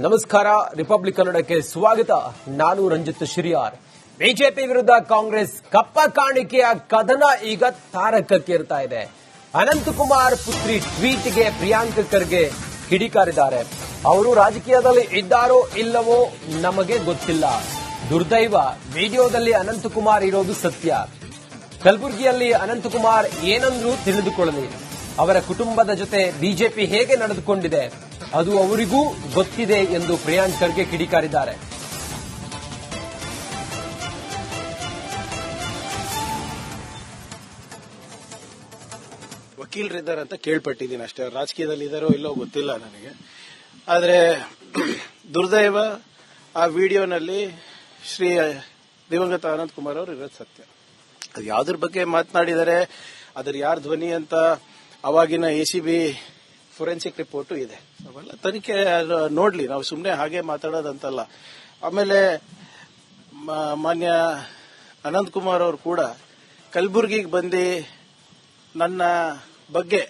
ನಮಸ್ಕಾರ. ರಿಪಬ್ಲಿಕ್ ಕನ್ನಡಕ್ಕೆ ಸ್ವಾಗತ. ನಾನು ರಂಜಿತ್ ಶಿರಿಯಾರ್. ಬಿಜೆಪಿ ವಿರುದ್ಧ ಕಾಂಗ್ರೆಸ್ ಕಪ್ಪ ಕಾಣಿಕೆಯ ಕದನ ಈಗ ತಾರಕಕ್ಕೇರ್ತಾ ಇದೆ. ಅನಂತಕುಮಾರ್ ಪುತ್ರಿ ಟ್ವೀಟ್ಗೆ ಪ್ರಿಯಾಂಕ ಖರ್ಗೆ ಕಿಡಿಕಾರಿದ್ದಾರೆ. ಅವರು ರಾಜಕೀಯದಲ್ಲಿ ಇದ್ದಾರೋ ಇಲ್ಲವೋ ನಮಗೆ ಗೊತ್ತಿಲ್ಲ. ದುರ್ದೈವ ವಿಡಿಯೋದಲ್ಲಿ ಅನಂತಕುಮಾರ್ ಇರೋದು ಸತ್ಯ. ಕಲಬುರಗಿಯಲ್ಲಿ ಅನಂತಕುಮಾರ್ ಏನಂದ್ರೂ ತಿಳಿದುಕೊಳ್ಳಲಿ. ಅವರ ಕುಟುಂಬದ ಜೊತೆ ಬಿಜೆಪಿ ಹೇಗೆ ನಡೆದುಕೊಂಡಿದೆ, ಅದು ಅವರಿಗೂ ಗೊತ್ತಿದೆ ಎಂದು ಪ್ರಿಯಾಂಕ್ ಖರ್ಗೆ ಕಿಡಿಕಾರಿದ್ದಾರೆ. ವಕೀಲರಿದ್ದಾರೆ ಅಂತ ಕೇಳ್ಪಟ್ಟಿದ್ದೀನಿ ಅಷ್ಟೇ. ರಾಜಕೀಯದಲ್ಲಿ ಇದ್ದಾರೋ ಇಲ್ಲೋ ಗೊತ್ತಿಲ್ಲ ನನಗೆ. ಆದರೆ, ದುರ್ದೈವ ಆ ವಿಡಿಯೋನಲ್ಲಿ ಶ್ರೀ ದಿವಂಗತ ಅನಂತ್ ಕುಮಾರ್ ಅವರು ಇರೋದು ಸತ್ಯ. ಅದು ಯಾವ್ದ್ರ ಬಗ್ಗೆ ಮಾತನಾಡಿದರೆ ಅದರ ಯಾರ ಧ್ವನಿ ಅಂತ ಅವಾಗಿನ A C B forensic report ಇದೆ. ಅವೆಲ್ಲ ತನಿಖೆ ನೋಡ್ಲಿ, ನಾವು ಸುಮ್ಮನೆ ಹಾಗೆ ಮಾತಾಡೋದಂತಲ್ಲ. ಆಮೇಲೆ ಮಾನ್ಯ ಅನಂತ್ ಕುಮಾರ್ ಅವರು ಕೂಡ ಕಲಬುರ್ಗಿಗೆ ಬಂದು ನನ್ನ ಬಗ್ಗೆ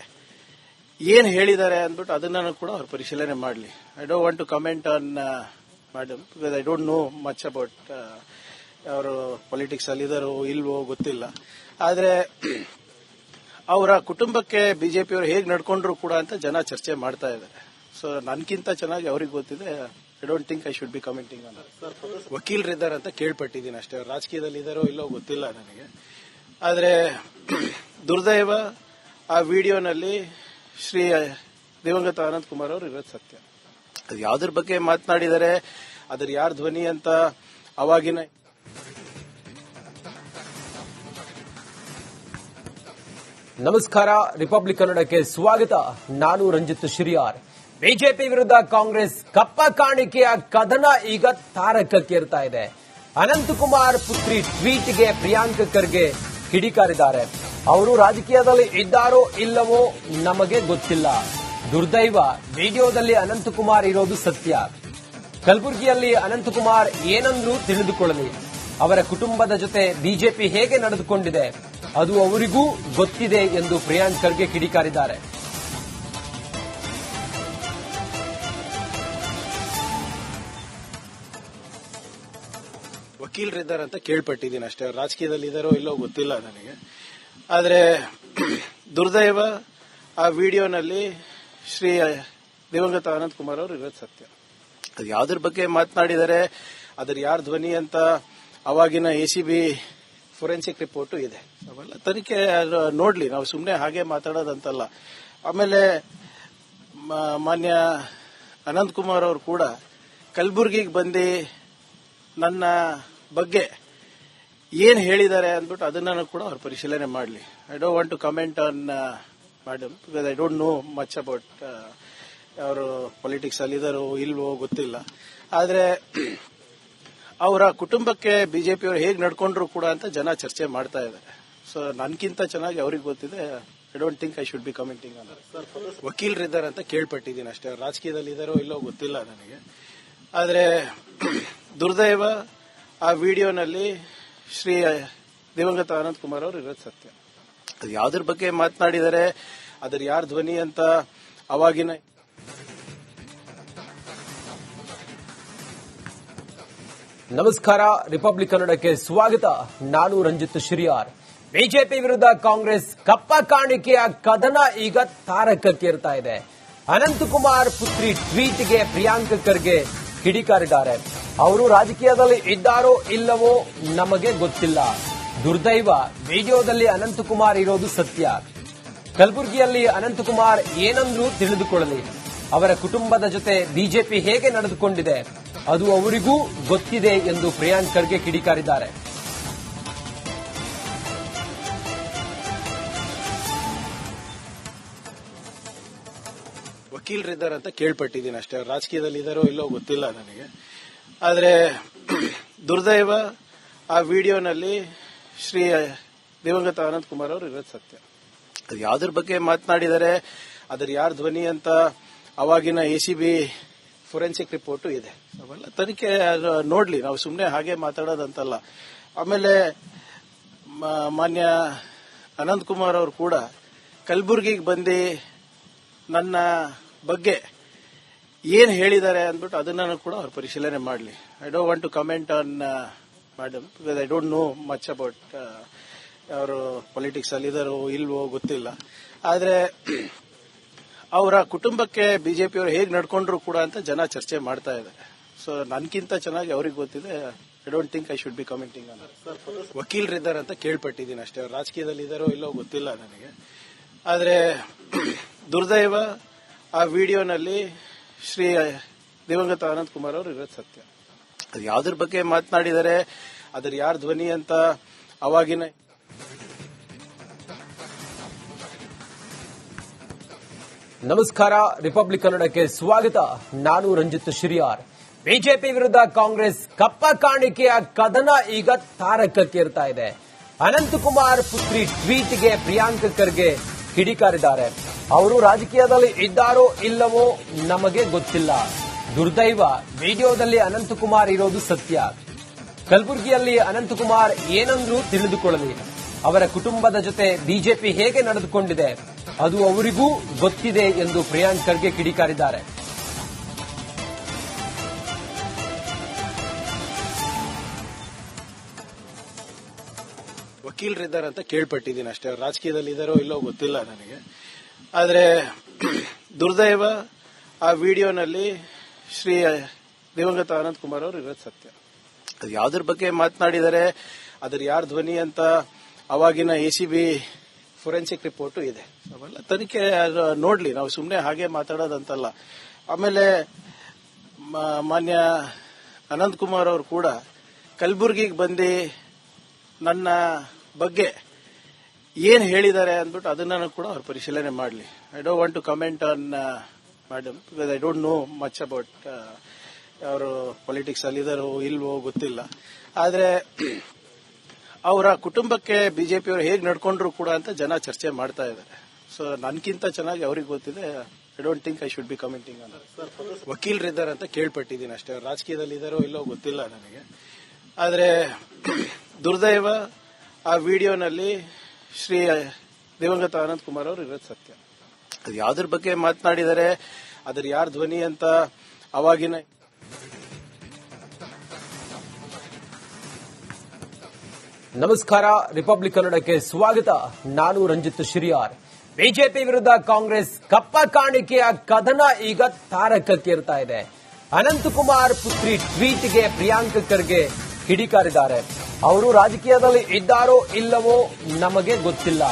ಏನ್ ಹೇಳಿದ್ದಾರೆ ಅಂದ್ಬಿಟ್ಟು ಅದನ್ನ ಕೂಡ ಅವ್ರು ಪರಿಶೀಲನೆ ಮಾಡಲಿ. I don't want to comment on madam because I don't know much about ಅವರು ಪೊಲಿಟಿಕ್ಸ್ ಅಲ್ಲಿ ಇದಾರೋ ಇಲ್ವೋ ಗೊತ್ತಿಲ್ಲ. ಆದ್ರೆ ಅವರ ಕುಟುಂಬಕ್ಕೆ ಬಿಜೆಪಿಯವರು ಹೇಗೆ ನಡ್ಕೊಂಡ್ರು ಕೂಡ ಅಂತ ಜನ ಚರ್ಚೆ ಮಾಡ್ತಾ ಇದ್ದಾರೆ. ಸೊ ನನ್ಗಿಂತ ಚೆನ್ನಾಗಿ ಅವ್ರಿಗೆ ಗೊತ್ತಿದೆ I don't think I should be commenting on ವಕೀಲರಿದ್ದಾರೆ ಅಂತ ಕೇಳ್ಪಟ್ಟಿದ್ದೀನಿ ಅಷ್ಟೇ. ಅವ್ರು ರಾಜಕೀಯದಲ್ಲಿ ಇದ್ದಾರೋ ಇಲ್ಲೋ ಗೊತ್ತಿಲ್ಲ ನನಗೆ. ಆದರೆ ದುರ್ದೈವ ಆ ವಿಡಿಯೋನಲ್ಲಿ ಶ್ರೀ ದಿವಂಗತ ಅನಂತ್ ಕುಮಾರ್ ಅವರು ಇರೋದು ಸತ್ಯ. ಅದು ಯಾವ್ದ್ರ ಬಗ್ಗೆ ಮಾತನಾಡಿದರೆ ಅದ್ರ ಯಾರ ಧ್ವನಿ ಅಂತ ಅವಾಗಿನ ನಮಸ್ಕಾರ ರಿಪಬ್ಲಿಕ್ ಕನ್ನಡಕ್ಕೆ ಸ್ವಾಗತ. ನಾನು ರಂಜಿತ್ ಶ್ರೀಯಾರ್. ಬಿಜೆಪಿ ವಿರುದ್ಧ ಕಾಂಗ್ರೆಸ್ ಕಪ್ಪ ಕಾಣಿಕೆಯ ಕದನ ಈಗ ತಾರಕಕ್ಕೇರ್ತಾ ಇದೆ. ಅನಂತಕುಮಾರ್ ಪುತ್ರಿ ಟ್ವೀಟ್ಗೆ ಪ್ರಿಯಾಂಕ ಖರ್ಗೆ ಕಿಡಿಕಾರಿದ್ದಾರೆ. ಅವರು ರಾಜಕೀಯದಲ್ಲಿ ಇದ್ದಾರೋ ಇಲ್ಲವೋ ನಮಗೆ ಗೊತ್ತಿಲ್ಲ. ದುರ್ದೈವ ವಿಡಿಯೋದಲ್ಲಿ ಅನಂತಕುಮಾರ್ ಇರೋದು ಸತ್ಯ. ಕಲಬುರಗಿಯಲ್ಲಿ ಅನಂತಕುಮಾರ್ ಏನಂದ್ರೂ ತಿಳಿದುಕೊಳ್ಳಲಿ. ಅವರ ಕುಟುಂಬದ ಜೊತೆ ಬಿಜೆಪಿ ಹೇಗೆ ನಡೆದುಕೊಂಡಿದೆ? ಅದು ಅವರಿಗೂ ಗೊತ್ತಿದೆ ಎಂದು ಪ್ರಿಯಾಂಕ್ ಖರ್ಗೆ ಕಿಡಿಕಾರಿದ್ದಾರೆ. ವಕೀಲರಿದ್ದಾರೆ ಅಂತ ಕೇಳ್ಪಟ್ಟಿದ್ದೀನಿ ಅಷ್ಟೇ. ರಾಜಕೀಯದಲ್ಲಿ ಇದ್ದಾರೋ ಇಲ್ಲೋ ಗೊತ್ತಿಲ್ಲ ನನಗೆ. ಆದರೆ ದುರ್ದೈವ ಆ ವಿಡಿಯೋನಲ್ಲಿ ಶ್ರೀ ದಿವಂಗತ ಅನಂತ್ ಕುಮಾರ್ ಅವರು ಇರೋದು ಸತ್ಯ. ಅದು ಯಾವ್ದ್ರ ಬಗ್ಗೆ ಮಾತನಾಡಿದರೆ, ಅದ್ರ ಯಾರ ಧ್ವನಿ ಅಂತ ಅವಾಗಿನ A C B forensic report ಇದೆ. ಅವೆಲ್ಲ ತನಿಖೆ ನೋಡ್ಲಿ, ನಾವು ಸುಮ್ಮನೆ ಹಾಗೆ ಮಾತಾಡೋದಂತಲ್ಲ. ಆಮೇಲೆ ಮಾನ್ಯ ಅನಂತ್ ಕುಮಾರ್ ಅವರು ಕೂಡ ಕಲ್ಬುರ್ಗಿಗೆ ಬಂದು ನನ್ನ ಬಗ್ಗೆ ಏನ್ ಹೇಳಿದ್ದಾರೆ ಅಂದ್ಬಿಟ್ಟು ಅದನ್ನ ಕೂಡ ಅವ್ರು ಪರಿಶೀಲನೆ ಮಾಡಲಿ. I don't want to comment on madam because I don't know much about ಅವರು ಪೊಲಿಟಿಕ್ಸ್ ಅಲ್ಲಿ ಇದಾರೋ ಇಲ್ವೋ ಗೊತ್ತಿಲ್ಲ. ಆದ್ರೆ ಅವರ ಕುಟುಂಬಕ್ಕೆ ಬಿಜೆಪಿಯವರು ಹೇಗೆ ನಡ್ಕೊಂಡ್ರು ಕೂಡ ಅಂತ ಜನ ಚರ್ಚೆ ಮಾಡ್ತಾ ಇದ್ದಾರೆ. ಸೊ ನನ್ಕಿಂತ ಚೆನ್ನಾಗಿ ಅವ್ರಿಗೆ ಗೊತ್ತಿದೆ I don't think I should be commenting on ವಕೀಲರಿದ್ದಾರೆ ಅಂತ ಕೇಳ್ಪಟ್ಟಿದ್ದೀನಿ ಅಷ್ಟೇ. ಅವ್ರು ರಾಜಕೀಯದಲ್ಲಿ ಇದ್ದಾರೋ ಇಲ್ಲೋ ಗೊತ್ತಿಲ್ಲ ನನಗೆ. ಆದರೆ, ದುರ್ದೈವ ಆ ವಿಡಿಯೋನಲ್ಲಿ ಶ್ರೀ ದಿವಂಗತ ಅನಂತ್ ಕುಮಾರ್ ಅವರು ಇರೋದು ಸತ್ಯ. ಅದು ಯಾವ್ದ್ರ ಬಗ್ಗೆ ಮಾತನಾಡಿದರೆ ಅದರ ಯಾರ ಧ್ವನಿ ಅಂತ ಅವಾಗಿನ ನಮಸ್ಕಾರ. ರಿಪಬ್ಲಿಕ್ ಕನ್ನಡಕ್ಕೆ ಸ್ವಾಗತ. ನಾನು ರಂಜಿತ್ ಶ್ರೀಯಾರ್. ಬಿಜೆಪಿ ವಿರುದ್ಧ ಕಾಂಗ್ರೆಸ್ ಕಪ್ಪ ಕಾಣಿಕೆಯ ಕದನ ಈಗ ತಾರಕಕ್ಕೇರ್ತಾ ಇದೆ. ಅನಂತಕುಮಾರ್ ಪುತ್ರಿ ಟ್ವೀಟ್ಗೆ ಪ್ರಿಯಾಂಕ ಖರ್ಗೆ ಕಿಡಿಕಾರಿದ್ದಾರೆ. ಅವರು ರಾಜಕೀಯದಲ್ಲಿ ಇದ್ದಾರೋ ಇಲ್ಲವೋ ನಮಗೆ ಗೊತ್ತಿಲ್ಲ. ದುರ್ದೈವ ವಿಡಿಯೋದಲ್ಲಿ ಅನಂತಕುಮಾರ್ ಇರೋದು ಸತ್ಯ. ಕಲಬುರಗಿಯಲ್ಲಿ ಅನಂತಕುಮಾರ್ ಏನಂದ್ರೂ ತಿಳಿದುಕೊಳ್ಳಲಿ. ಅವರ ಕುಟುಂಬದ ಜೊತೆ ಬಿಜೆಪಿ ಹೇಗೆ ನಡೆದುಕೊಂಡಿದೆ? ಅದು ಅವರಿಗೂ ಗೊತ್ತಿದೆ ಎಂದು ಪ್ರಿಯಾಂಕ್ ಖರ್ಗೆ ಕಿಡಿಕಾರಿದ್ದಾರೆ. ವಕೀಲರಿದ್ದಾರೆ ಅಂತ ಕೇಳ್ಪಟ್ಟಿದ್ದೀನಿ ಅಷ್ಟೇ. ರಾಜಕೀಯದಲ್ಲಿ ಇದ್ದಾರೋ ಇಲ್ಲೋ ಗೊತ್ತಿಲ್ಲ ನನಗೆ. ಆದರೆ ದುರ್ದೈವ ಆ ವಿಡಿಯೋನಲ್ಲಿ ಶ್ರೀ ದಿವಂಗತ ಅನಂತ್ ಕುಮಾರ್ ಅವರು ಇರೋದು ಸತ್ಯ. ಅದು ಯಾವ್ದ್ರ ಬಗ್ಗೆ ಮಾತನಾಡಿದರೆ ಅದರ ಯಾರ ಧ್ವನಿ ಅಂತ ಅವಾಗಿನ A C B forensic report ಇದೆ. ಅವೆಲ್ಲ ತನಿಖೆ ನೋಡ್ಲಿ, ನಾವು ಸುಮ್ಮನೆ ಹಾಗೆ ಮಾತಾಡೋದಂತಲ್ಲ. ಆಮೇಲೆ ಮಾನ್ಯ ಅನಂತ್ ಕುಮಾರ್ ಅವರು ಕೂಡ ಕಲಬುರ್ಗಿಗೆ ಬಂದು ನನ್ನ ಬಗ್ಗೆ ಏನ್ ಹೇಳಿದ್ದಾರೆ ಅಂದ್ಬಿಟ್ಟು ಅದನ್ನ ಕೂಡ ಅವ್ರು ಪರಿಶೀಲನೆ ಮಾಡಲಿ. I don't want to comment on madam because I don't know much about ಅವರು ಪೊಲಿಟಿಕ್ಸ್ ಅಲ್ಲಿ ಇದಾರೋ ಇಲ್ವೋ ಗೊತ್ತಿಲ್ಲ. ಆದ್ರೆ ಅವರ ಕುಟುಂಬಕ್ಕೆ ಬಿಜೆಪಿಯವರು ಹೇಗೆ ನಡ್ಕೊಂಡ್ರು ಕೂಡ ಅಂತ ಜನ ಚರ್ಚೆ ಮಾಡ್ತಾ ಇದ್ದಾರೆ ಸೊ ನನ್ಕಿಂತ ಚೆನ್ನಾಗಿ ಅವ್ರಿಗೆ ಗೊತ್ತಿದೆ. I don't think I should be commenting ಅನ್ನ ವಕೀಲರಿದ್ದಾರೆ ಅಂತ ಕೇಳ್ಪಟ್ಟಿದ್ದೀನಿ ಅಷ್ಟೇ. ಅವ್ರು ರಾಜಕೀಯದಲ್ಲಿ ಇದಾರೋ ಇಲ್ಲೋ ಗೊತ್ತಿಲ್ಲ ನನಗೆ. ಆದರೆ, ದುರ್ದೈವ ಆ ವಿಡಿಯೋನಲ್ಲಿ ಶ್ರೀ ದಿವಂಗತ ಅನಂತ್ ಕುಮಾರ್ ಅವರು ಇರೋದು ಸತ್ಯ. ಅದು ಯಾವ್ದ್ರ ಬಗ್ಗೆ ಮಾತನಾಡಿದರೆ ಅದ್ರ ಯಾರ ಧ್ವನಿ ಅಂತ ಅವಾಗಿನ ನಮಸ್ಕಾರ. ರಿಪಬ್ಲಿಕ್ ಕನ್ನಡಕ್ಕೆ ಸ್ವಾಗತ. ನಾನು ರಂಜಿತ್ ಶಿರಿಯಾರ್. ಬಿಜೆಪಿ ವಿರುದ್ಧ ಕಾಂಗ್ರೆಸ್ ಕಪ್ಪ ಕಾಣಿಕೆಯ ಕದನ ಈಗ ತಾರಕಕ್ಕೇರ್ತಾ ಇದೆ. ಅನಂತಕುಮಾರ್ ಪುತ್ರಿ ಟ್ವೀಟ್ಗೆ ಪ್ರಿಯಾಂಕ ಖರ್ಗೆ ಕಿಡಿಕಾರಿದ್ದಾರೆ. ಅವರು ರಾಜಕೀಯದಲ್ಲಿ ಇದ್ದಾರೋ ಇಲ್ಲವೋ ನಮಗೆ ಗೊತ್ತಿಲ್ಲ. ದುರ್ದೈವ ವಿಡಿಯೋದಲ್ಲಿ ಅನಂತಕುಮಾರ್ ಇರೋದು ಸತ್ಯ. ಕಲಬುರಗಿಯಲ್ಲಿ ಅನಂತಕುಮಾರ್ ಏನಂದ್ರೂ ತಿಳಿದುಕೊಳ್ಳಲಿ. ಅವರ ಕುಟುಂಬದ ಜೊತೆ ಬಿಜೆಪಿ ಹೇಗೆ ನಡೆದುಕೊಂಡಿದೆ, ಅದು ಅವರಿಗೂ ಗೊತ್ತಿದೆ ಎಂದು ಪ್ರಿಯಾಂಕ್ ಖರ್ಗೆ ಕಿಡಿಕಾರಿದ್ದಾರೆ. ವಕೀಲರಿದ್ದಾರೆ ಅಂತ ಕೇಳ್ಪಟ್ಟಿದ್ದೀನಿ ಅಷ್ಟೇ. ರಾಜಕೀಯದಲ್ಲಿ ಇದ್ದಾರೋ ಇಲ್ಲೋ ಗೊತ್ತಿಲ್ಲ ನನಗೆ. ಆದರೆ, ದುರ್ದೈವ ಆ ವಿಡಿಯೋನಲ್ಲಿ ಶ್ರೀ ದಿವಂಗತ ಅನಂತ್ ಕುಮಾರ್ ಅವರು ಇರೋದು ಸತ್ಯ. ಅದು ಯಾವ್ದ್ರ ಬಗ್ಗೆ ಮಾತನಾಡಿದರೆ ಅದ್ರ ಯಾರ ಧ್ವನಿ ಅಂತ ಅವಾಗಿನ A C B forensic report ಇದೆ. ಅವೆಲ್ಲ ತನಿಖೆ ನೋಡ್ಲಿ, ನಾವು ಸುಮ್ಮನೆ ಹಾಗೆ ಮಾತಾಡೋದಂತಲ್ಲ. ಆಮೇಲೆ ಮಾನ್ಯ ಅನಂತ್ ಕುಮಾರ್ ಅವರು ಕೂಡ ಕಲಬುರಗಿಗೆ ಬಂದು ನನ್ನ ಬಗ್ಗೆ ಏನ್ ಹೇಳಿದ್ದಾರೆ ಅಂದ್ಬಿಟ್ಟು ಅದನ್ನ ಕೂಡ ಅವ್ರು ಪರಿಶೀಲನೆ ಮಾಡಲಿ. I don't want to comment on madam because I don't know much about ಅವರು ಪೊಲಿಟಿಕ್ಸ್ ಅಲ್ಲಿ ಇದಾರೋ ಇಲ್ವೋ ಗೊತ್ತಿಲ್ಲ. ಆದ್ರೆ ಅವರ ಕುಟುಂಬಕ್ಕೆ ಬಿಜೆಪಿಯವರು ಹೇಗೆ ನಡ್ಕೊಂಡ್ರು ಕೂಡ ಅಂತ ಜನ ಚರ್ಚೆ ಮಾಡ್ತಾ ಇದ್ದಾರೆ. ಸೊ ನನ್ಗಿಂತ ಚೆನ್ನಾಗಿ ಅವ್ರಿಗೆ ಗೊತ್ತಿದೆ I don't think I should be commenting ಅಂತ ವಕೀಲರಿದ್ದಾರೆ ಅಂತ ಕೇಳ್ಪಟ್ಟಿದ್ದೀನಿ ಅಷ್ಟೇ. ಅವ್ರು ರಾಜಕೀಯದಲ್ಲಿ ಇದಾರೋ ಇಲ್ಲೋ ಗೊತ್ತಿಲ್ಲ ನನಗೆ. ಆದ್ರೆ, ದುರ್ದೈವ ಆ ವಿಡಿಯೋನಲ್ಲಿ ಶ್ರೀ ದಿವಂಗತ ಅನಂತ್ ಕುಮಾರ್ ಅವರು ಇರೋದು ಸತ್ಯ. ಅದು ಯಾವ್ದ್ರ ಬಗ್ಗೆ ಮಾತನಾಡಿದರೆ ಅದ್ರ ಯಾರ ಧ್ವನಿ ಅಂತ ಅವಾಗಿನ ನಮಸ್ಕಾರ. ರಿಪಬ್ಲಿಕ್ ಕನ್ನಡಕ್ಕೆ ಸ್ವಾಗತ. ನಾನು ರಂಜಿತ್ ಶಿರಿಯಾರ್. ಬಿಜೆಪಿ ವಿರುದ್ಧ ಕಾಂಗ್ರೆಸ್ ಕಪ್ಪ ಕಾಣಿಕೆಯ ಕದನ ಈಗ ತಾರಕಕ್ಕೇರ್ತಾ ಇದೆ. ಅನಂತಕುಮಾರ್ ಪುತ್ರಿ ಟ್ವೀಟ್ಗೆ ಪ್ರಿಯಾಂಕ ಖರ್ಗೆ ಕಿಡಿಕಾರಿದ್ದಾರೆ. ಅವರು ರಾಜಕೀಯದಲ್ಲಿ ಇದ್ದಾರೋ ಇಲ್ಲವೋ ನಮಗೆ ಗೊತ್ತಿಲ್ಲ.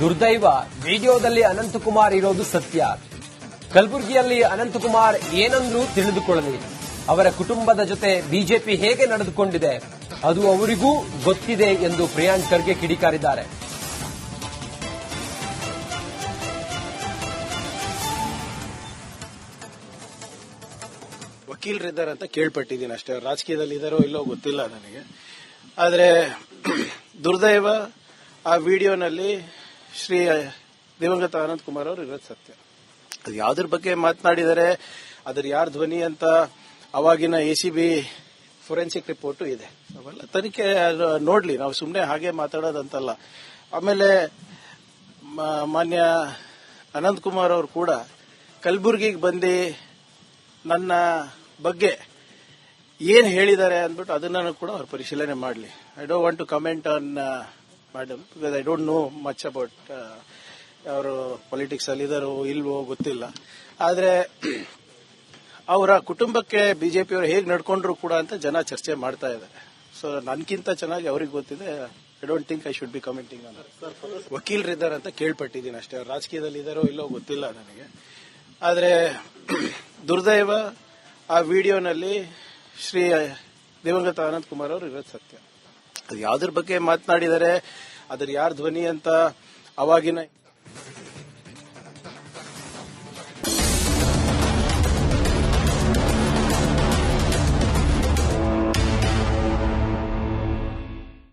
ದುರ್ದೈವ ವಿಡಿಯೋದಲ್ಲಿ ಅನಂತಕುಮಾರ್ ಇರೋದು ಸತ್ಯ. ಕಲಬುರಗಿಯಲ್ಲಿ ಅನಂತಕುಮಾರ್ ಏನಂದ್ರೂ ತಿಳಿದುಕೊಳ್ಳಲಿ. ಅವರ ಕುಟುಂಬದ ಜೊತೆ ಬಿಜೆಪಿ ಹೇಗೆ ನಡೆದುಕೊಂಡಿದೆ, ಅದು ಅವರಿಗೂ ಗೊತ್ತಿದೆ ಎಂದು ಪ್ರಿಯಾಂಕ್ ಖರ್ಗೆ ಕಿಡಿಕಾರಿದ್ದಾರೆ. ವಕೀಲರಿದ್ದಾರೆ ಅಂತ ಕೇಳ್ಪಟ್ಟಿದ್ದೀನಿ ಅಷ್ಟೇ. ರಾಜಕೀಯದಲ್ಲಿ ಇದಾರೋ ಇಲ್ಲೋ ಗೊತ್ತಿಲ್ಲ ನನಗೆ. ಆದರೆ, ದುರ್ದೈವ ಆ ವಿಡಿಯೋನಲ್ಲಿ ಶ್ರೀ ದಿವಂಗತ ಅನಂತ್ ಕುಮಾರ್ ಅವರು ಇರೋದು ಸತ್ಯ. ಅದು ಯಾವ್ದ್ರ ಬಗ್ಗೆ ಮಾತನಾಡಿದರೆ ಅದ್ರ ಯಾರ ಧ್ವನಿ ಅಂತ ಅವಾಗಿನ A C B forensic report ಇದೆ. ಅವೆಲ್ಲ ತನಿಖೆ ನೋಡ್ಲಿ, ನಾವು ಸುಮ್ಮನೆ ಹಾಗೆ ಮಾತಾಡೋದಂತಲ್ಲ. ಆಮೇಲೆ ಮಾನ್ಯ ಅನಂತ್ ಕುಮಾರ್ ಅವರು ಕೂಡ ಕಲಬುರ್ಗಿಗೆ ಬಂದು ನನ್ನ ಬಗ್ಗೆ ಏನ್ ಹೇಳಿದ್ದಾರೆ ಅಂದ್ಬಿಟ್ಟು ಅದನ್ನ ಕೂಡ ಅವ್ರು ಪರಿಶೀಲನೆ ಮಾಡಲಿ. I don't want to comment on madam because I don't know much about ಅವರು ಪೊಲಿಟಿಕ್ಸ್ ಅಲ್ಲಿ ಇದಾರೋ ಇಲ್ವೋ ಗೊತ್ತಿಲ್ಲ. ಆದ್ರೆ ಅವರ ಕುಟುಂಬಕ್ಕೆ ಬಿಜೆಪಿಯವರು ಹೇಗೆ ನಡ್ಕೊಂಡ್ರು ಕೂಡ ಅಂತ ಜನ ಚರ್ಚೆ ಮಾಡ್ತಾ ಇದ್ದಾರೆ. ಸೊ ನನ್ಗಿಂತ ಚೆನ್ನಾಗಿ ಅವ್ರಿಗೆ ಗೊತ್ತಿದೆ I don't think I should be commenting ಅಂತ ವಕೀಲರಿದ್ದಾರೆ ಅಂತ ಕೇಳ್ಪಟ್ಟಿದ್ದೀನಿ ಅಷ್ಟೇ. ಅವ್ರು ರಾಜಕೀಯದಲ್ಲಿ ಇದಾರೋ ಇಲ್ಲೋ ಗೊತ್ತಿಲ್ಲ ನನಗೆ. ಆದ್ರೆ, ದುರ್ದೈವ ಆ ವಿಡಿಯೋನಲ್ಲಿ ಶ್ರೀ ದಿವಂಗತ ಅನಂತ್ ಕುಮಾರ್ ಅವರು ಇರೋದು ಸತ್ಯ. ಅದು ಯಾವ್ದ್ರ ಬಗ್ಗೆ ಮಾತನಾಡಿದರೆ, ಅದ್ರ ಯಾರ ಧ್ವನಿ ಅಂತ ಅವಾಗಿನ